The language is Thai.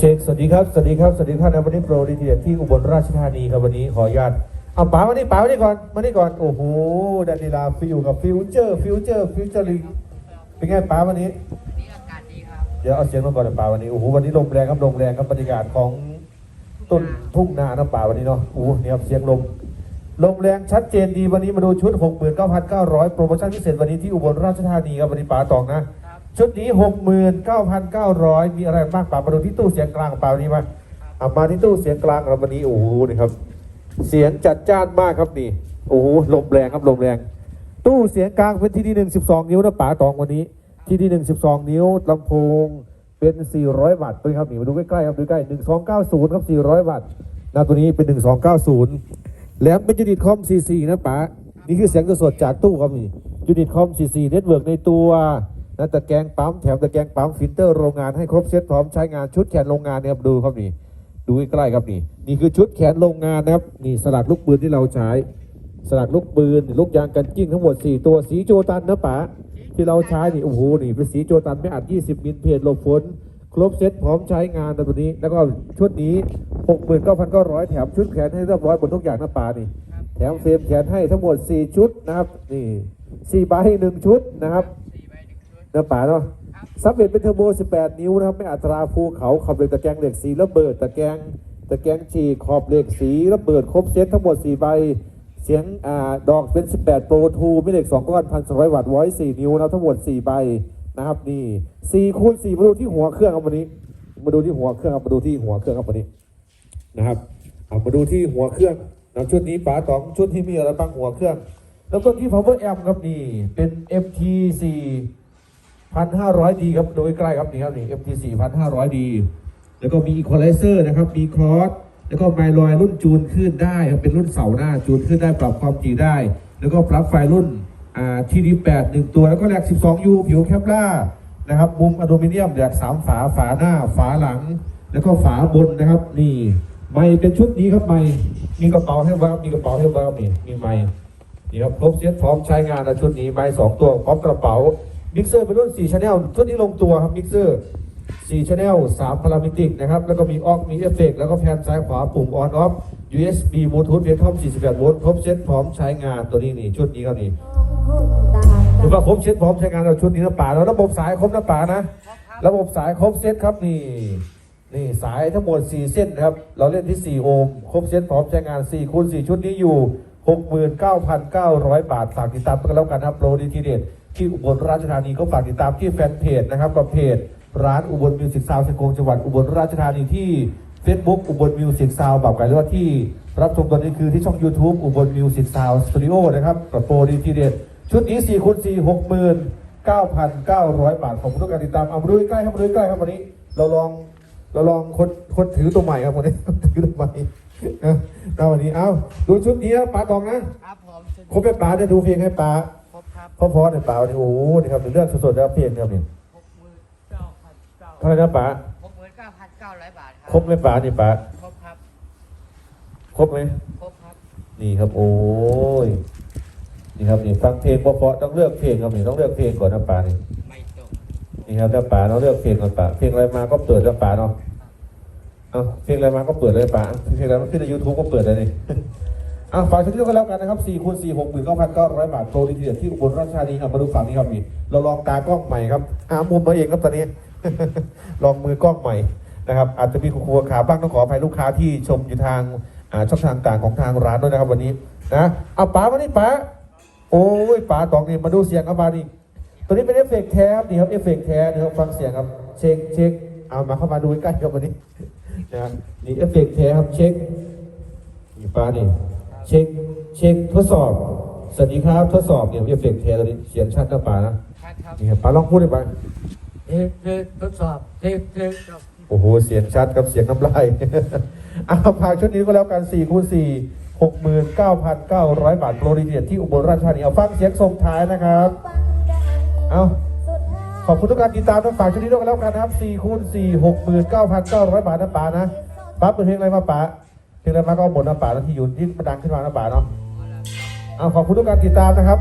เช็คเช็คสวัสดีครับ สวัสดีครับ สวัสดีท่านนะวันนี้โปรดีเดียที่อุบลราชธานีครับวันนี้ขออนุญาตเอาป๋ามานี่ป๋ามานี่ก่อนมานี่ก่อน โอ้โหดันดีลาฟิวกับฟิวเจอร์ ฟิวเจอร์ ฟิวเจอริงเป็นไงป๋าวันนี้ นี่อากาศดีครับ เดี๋ยวเอาเสียงมาก่อนนะป๋าวันนี้ โอ้โห วันนี้ลมแรงครับ ลมแรงครับ บรรยากาศของต้นทุ่งนานะป๋าวันนี้เนาะ โอ้โหนี่ครับเสียงลม ลมแรงชัดเจนดี วันนี้มาดูชุด 69,900 โปรโมชั่นพิเศษวันนี้ที่อุบลราชธานีครับวันนี้ป๋าตองนะ ชุดนี้ 69,900 มีอะไรบ้างป๋ามาดูที่ตู้เสียงกลางของป๋าวันนี้มาเอามาที่ตู้เสียงกลางเราวันนี้โอ้โหนี่ครับ เสียงจัดจ้านมากครับนี่โอ้โหลมแรงครับลมแรง ตู้เสียงกลางเป็นที่ที่หนึ่งสิบสองนิ้วนะป๋าตองวันนี้ ที่ที่หนึ่งสิบสองนิ้วลำโพงเป็น400วัตต์ด้วยครับนี่มาดูใกล้ๆครับดูใกล้หนึ่งสองเก้าศูนย์ครับ400วัตต์นะตัวนี้เป็น1290แล้วเป็นยูนิตคอม C4 นะป๋านี่คือเสียงสดๆจากตู้ครับนี่ยูนิตคอม C4 เน็ตเวิร์กในตัว นะตะแกรงปั๊มแถมตะแกรงปั๊มฟิลเตอร์โรงงานให้ครบเซตพร้อมใช้งานชุดแขนโรงงานเนี่ยครับดูครับนี่ดูใกล้ๆครับนี่นี่คือชุดแขนโรงงานนะครับนี่สลักลูกปืนที่เราใช้ สลักลูกปืนลูกยางกันกิ้งทั้งหมด 4 ตัวสีโจตันนะป๋าที่เราใช้นี่โอ้โหนี่เป็นสีโจตันไม่อัด 20 มิลเพจหลบฝนครบเซตพร้อมใช้งานนะตัวนี้ แล้วก็ชุดนี้ 69,900 แถมชุดแขนให้เรียบร้อยหมดทุกอย่างนะป๋านี่ แถมเฟรมแขนให้ทั้งหมด 4 ชุดนะครับนี่4ใบหนึ่งชุดนะครับ สี่ใบหนึ่งชุดนะป๋าเนาะซับเวทเป็นเทอร์โบ 18 นิ้วนะครับ ไม่อัตราภูเขาขับเหล็กตะแกรงเหล็กสีระเบิดตะแกรงตะแกรงฉีกขอบเหล็กสีระเบิดครบเซตทั้งหมด 4 ใบ เสียงอ่าดอกเป็น 18 Pro 2ไม่เหล็ก 2 ก้อนพันสวัตต์ไว้4นิ้วนะทั้งหมด 4 ใบนะครับนี่4คูณ4มาดูที่หัวเครื่องครับวันนี้ มาดูที่หัวเครื่องครับมาดูที่หัวเครื่องครับวันนี้นะครับเอามาดูที่หัวเครื่องนะชุดนี้ป๋าตองชุดที่มีอะไรบ้างหัวเครื่อง แล้วก็ที่ power amp ครับนี่เป็น FT4 พันห้าร้อยดีครับโดยใกล้ครับนี่ครับนี่ FT4 พันห้าร้อยดีแล้วก็มี equalizer นะครับ มีคอร์สแล้วก็ไมลอยรุ่นจูนขึ้นได้ครับเป็นรุ่นเสาหน้าจูนขึ้นได้ปรับความถี่ได้ แล้วก็ปลั๊กไฟรุ่นอ่า TD8 หนึ่งตัวแล้วก็แหลก 12U ผิวแคปล่านะครับมุมอลูมิเนียมแหลกสามฝาฝาหน้าฝาหลัง แล้วก็ฝาบนนะครับนี่ไม่เป็นชุดนี้ครับไม่มีกระเป๋าให้วางมีกระเป๋าให้วางนี่มีไม่นี่ครับครบเซตพร้อมใช้งานนะชุดนี้ไม้สองตัวพร้อมกระเป๋า มิกเซอร์เป็นรุ่น4 Channel ชุดนี้ลงตัวครับมิกเซอร์4 Channel 3พารามิติกนะครับ แล้วก็มีออกมีเอฟเฟกแล้วก็แพนซ้ายขวาปุ่มออนออฟ USB บลูทูธเวทอม48 โวลต์ครบเซตพร้อมใช้งานตัวนี้นี่ชุดนี้ครับนี่ถือว่าครบเซตพร้อมใช้งานเราชุดนี้นะป่าแล้วระบบสายครบนะป่านะ ระบบสายครบเซตครับนี่นี่สายทั้งหมด 4 เส้นนะครับ เราเล่นที่ 4 โอห์มครบเซตพร้อมใช้งาน4คูณ4ชุดนี้อยู่ 69,900 บาทฝากติดตามกันแล้วกันนะครับโปรดีทีเด็ด ที่อุบลราชธานีก็ฝากติดตามที่แฟนเพจนะครับกับเพจร้านอุบลมิวสิกซาวด์สกงจังหวัดอุบลราชธานีที่ Facebook อุบลมิวสิกซาวด์แบบไก่หรือว่าที่รับชมตอนนี้คือที่ช่อง YouTube อุบลมิวสิกซาวด์สตูดิโอนะครับกับโปรดีทีเด็ดชุดนี้4คูณ4 69,900 บาทขอบคุณทุกการติดตามเอามาดูใกล้ครับมาดูใกล้ครับวันนี้ เราลองเราลองคนคนถือตัวใหม่ครับวันนี้ถือตัวใหม่นะเอาวันนี้เอาดูชุดนี้นะป๋าตองนะครับผมชุดครบเป็นป๋าได้ดูเพลงให้ป๋าครบครับ พ่อพอเนี่ยป๋าวันนี้โอ้โหนี่ครับเรื่องสดๆแล้วเพลงครับนี่หกหมื่นเก้าพันเก้าเท่าไหร่นะป๋าหกหมื่นเก้าพันเก้าร้อยบาทครัครบไหมป๋านี่ป๋าครบครับครบไหมครบครับนี่ครับ โอ้ยนี่ครับนี่ฟังเพลงเพราะๆต้องเลือกเพลงครับนี่ต้องเลือกเพลงก่อนนะป๋านี่ไม่ตกนี่ครับถ้าป๋าเราเลือกเพลงก่อนป๋าเพลงอะไรมาก็เปิดแล้วป๋าเนาะเอาเพลงอะไรมาก็เปิดเลยป๋าเพลงอะไรมาขึ้นในยูทูบก็เปิดเลยนี่เอาฝากชุดนี้ก็แล้วกันนะครับ4คูณ4 6 9 9 0 0 บาทโปรดีเดียที่อุบลราชธานีครับมาดูฝั่งนี้ครับนี่เราลองตากล้องใหม่ครับอามุมมาเองครับตอนนี้ ลองมือกล้องใหม่นะครับ อาจจะมีครูขาบ้างต้องขออภัยลูกค้าที่ชมอยู่ทางอ่าช่องทางต่างของทางร้านด้วยนะครับวันนี้นะเอาป๋ามานี่ป๋าโอ้ยป๋าตองนี่มาดูเสียงครับมานี่ตัวนี้เป็นเอฟเฟกต์แท้ครับนี่ครับเอฟเฟกต์แท้นะครับฟังเสียงครับเช็คเช็คเอามาเข้ามาดูใกล้ครับวันนี้นะนี่เอฟเฟกต์แท้ครับเช็คนี่ป๋านี่ เช็คเช็คทดสอบสวัสดีครับทดสอบเนี่ยเอฟเฟกต์แท้ตัวนี้เสียงชัดนะป๋านะครับครับนี่ครับป๋าลองพูดได้ป๋าเทสเทสทดสอบเทสเทสครับโอ้โหเสียงชัดกับเสียงน้ำลายเอาพากชุดนี้ก็แล้วกัน4คูณ4 69,900 บาทโปรดีเดียที่อุบลราชธานีเอาฟังเสียงส่งท้ายนะครับ เอาขอบคุณทุกการติดตามนะฝากชุดนี้ด้วยกันแล้วกันนะครับ4คูณ4 69,900 บาทนะป๋านะป๋าเปิดเพลงอะไรมาป๋า ถึงได้มาก็เอาบทนะป่าแล้วที่อยืนที่มันดังขึ้นมานะป๋าเนาะเอาขอบคุณทุกการติดตามนะครับ